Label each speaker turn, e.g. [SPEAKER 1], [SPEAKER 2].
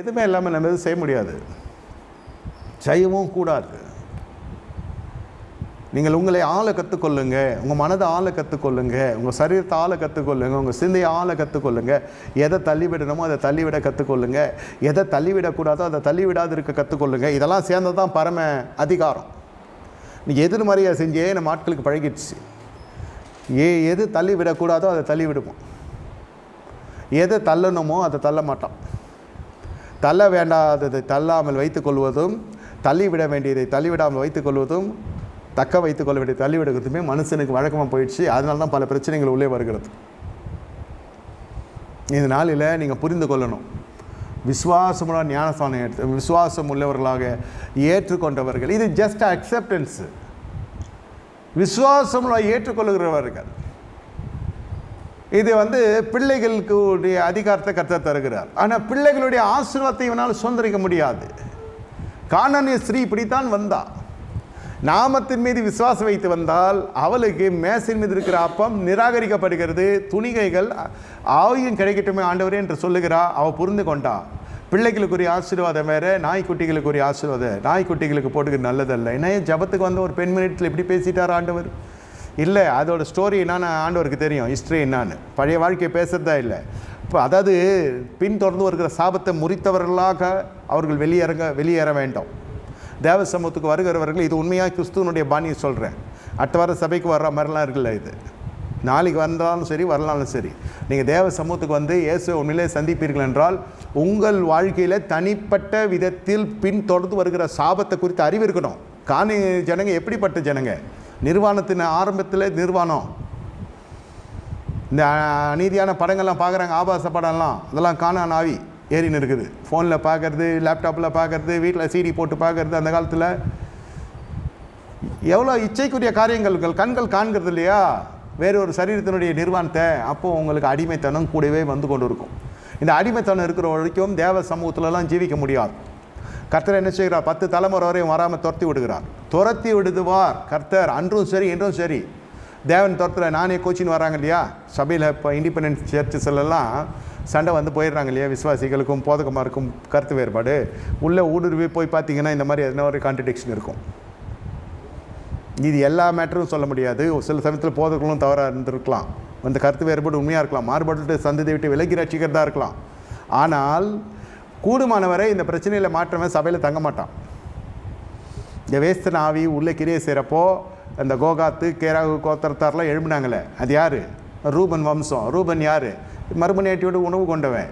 [SPEAKER 1] எதுவுமே இல்லாமல் நம்ம எதுவும் செய்ய முடியாது. செய்யவும் கூடாது. நீங்கள் உங்களை ஆளை கற்றுக்கொள்ளுங்க உங்கள் மனதை ஆளை கற்றுக்கொள்ளுங்க உங்கள் சரீரத்தை ஆளை கற்றுக்கொள்ளுங்க உங்கள் சிந்தையை ஆளை கற்றுக்கொள்ளுங்க எதை தள்ளிவிடணுமோ அதை தள்ளிவிட கற்றுக்கொள்ளுங்க எதை தள்ளிவிடக்கூடாதோ அதை தள்ளிவிடாது இருக்க கற்றுக்கொள்ளுங்க இதெல்லாம் சேர்ந்தது தான் பரம அதிகாரம். நீ எதிர்மறையாக செஞ்சே நம்ம ஆட்களுக்கு பழகிடுச்சு. ஏ எது தள்ளிவிடக்கூடாதோ அதை தள்ளிவிடுவோம். எதை தள்ளணுமோ அதை தள்ள மாட்டான் தள்ள வேண்டாததை தள்ளாமல் வைத்துக்கொள்வதும் தள்ளிவிட வேண்டியதை தள்ளிவிடாமல் வைத்துக்கொள்வதும் தக்க வைத்துக்கொள்ள வேண்டிய தள்ளிவிடுறதுமே மனுஷனுக்கு வழக்கமாக போயிடுச்சு. அதனால தான் பல பிரச்சனைகள் உள்ளே வருகிறது. இந்த நாளில் நீங்கள் புரிந்து கொள்ளணும். விசுவாசமுள்ள ஞானஸ்தானம் எடுத்து விசுவாசம் உள்ளவர்களாக ஏற்றுக்கொண்டவர்கள். இது ஜஸ்ட் அக்செப்டன்ஸு விசுவாசமுள்ள ஏற்றுக்கொள்கிறவர்கள். இது வந்து பிள்ளைகளுக்கு உடைய அதிகாரத்தை கத்த தருகிறார். ஆனால் பிள்ளைகளுடைய ஆசீர்வாதத்தை இவனால் சுதந்திரிக்க முடியாது. காணனிய ஸ்ரீ இப்படித்தான் வந்தா. நாமத்தின் மீது விசுவாசம் வைத்து வந்தால் அவளுக்கு மேசின் மீது இருக்கிற அப்பம் நிராகரிக்கப்படுகிறது. துணிகைகள் ஆவியும் கிடைக்கட்டுமே ஆண்டவரே என்று சொல்லுகிறா. அவள் புரிந்து கொண்டா. பிள்ளைகளுக்குரிய ஆசீர்வாதம் வேறு நாய்க்குட்டிகளுக்குரிய ஆசீர்வாதம். நாய்க்குட்டிகளுக்கு போட்டுக்க நல்லதல்ல. என்ன ஜபத்துக்கு வந்த ஒரு பெண் மினிட்டில் இப்படி பேசிட்டார் ஆண்டவர்? இல்லை அதோட ஸ்டோரி என்னன்னு ஆண்டவருக்கு தெரியும் ஹிஸ்ட்ரி என்னான்னு. பழைய வாழ்க்கையை பேசுகிறதா இல்லை. இப்போ அதாவது பின்தொடர்ந்து வருகிற சாபத்தை முறித்தவர்களாக அவர்கள் வெளியேறங்க வெளியேற வேண்டும். தேவ சமூகத்துக்கு வருகிறவர்கள் இது உண்மையாக கிறிஸ்துவனுடைய பாணியை சொல்கிறேன் அடுத்த வார சபைக்கு வர்ற மாதிரிலாம் இருக்குல்ல இது. நாளைக்கு வந்தாலும் சரி வரலாலும் சரி. நீங்கள் தேவ சமூகத்துக்கு வந்து இயேசு உண்மையிலே சந்திப்பீர்கள் என்றால் உங்கள் வாழ்க்கையில் தனிப்பட்ட விதத்தில் பின்தொடர்ந்து வருகிற சாபத்தை குறித்து அறிவு இருக்கணும். காணி ஜனங்க எப்படிப்பட்ட ஜனங்க? நிர்வாணத்தின் ஆரம்பத்தில் நிர்வாணம். இந்த அநீதியான படங்கள்லாம் பார்க்குறாங்க ஆபாச படம்லாம். அதெல்லாம் காணான் ஆவி. ஏறின்னு இருக்குது ஃபோனில் பார்க்கறது லேப்டாப்பில் பார்க்கறது வீட்டில் சீடி போட்டு பார்க்குறது அந்த காலத்தில். எவ்வளோ இச்சைக்குரிய காரியங்கள் கண்கள் காண்கிறது இல்லையா? வேறு ஒரு சரீரத்தினுடைய நிர்வாணத்தை அப்போது உங்களுக்கு அடிமைத்தனம் கூடவே வந்து கொண்டு இருக்கும் இந்த அடிமைத்தனம் இருக்கிற வரைக்கும் தேவ சமூகத்திலலாம் ஜீவிக்க முடியாது. கர்த்தர் என்ன செய்கிறார்? பத்து தலைமுறை வரையும் வராமல் துரத்தி விடுகிறார். துரத்தி விடுதுவார். கர்த்தர் அன்றும் சரி என்றும் சரி. தேவன் துரத்தில் நானே கோச்சின்னு வராங்க இல்லையா? சபையில் இப்போ இண்டிபெண்டன்ஸ் சர்ச்சஸ்லாம் சண்டை வந்து போயிடுறாங்க இல்லையா? விசுவாசிகளுக்கும் போதகமாருக்கும் கருத்து வேறுபாடு. உள்ளே ஊடுருவி போய் பார்த்தீங்கன்னா இந்த மாதிரி எதனா ஒரு கான்ட்ரடிக்ஷன் இருக்கும். இது எல்லா மேட்டரும் சொல்ல முடியாது. ஒரு சில சமயத்தில் போதகங்களும் தவறாக இருந்திருக்கலாம். அந்த கருத்து வேறுபாடு உண்மையாக இருக்கலாம். மாறுபாடு சந்ததி விட்டு விலகி ரசிக்கிறதா இருக்கலாம். ஆனால் கூடுமானவரை இந்த பிரச்சனையில் மாற்றவன் சபையில் தங்க மாட்டான். இந்த வேஸ்தன் ஆவி உள்ளே கிரியை செய்கிறப்போ அந்த கோகாத்து கேராகு கோத்திரத்தாரெலாம் எழும்பினாங்களே. அது யார்? ரூபன் வம்சம். ரூபன் யார்? மறுமணியாட்டியோடு உணவு கொண்டவன்.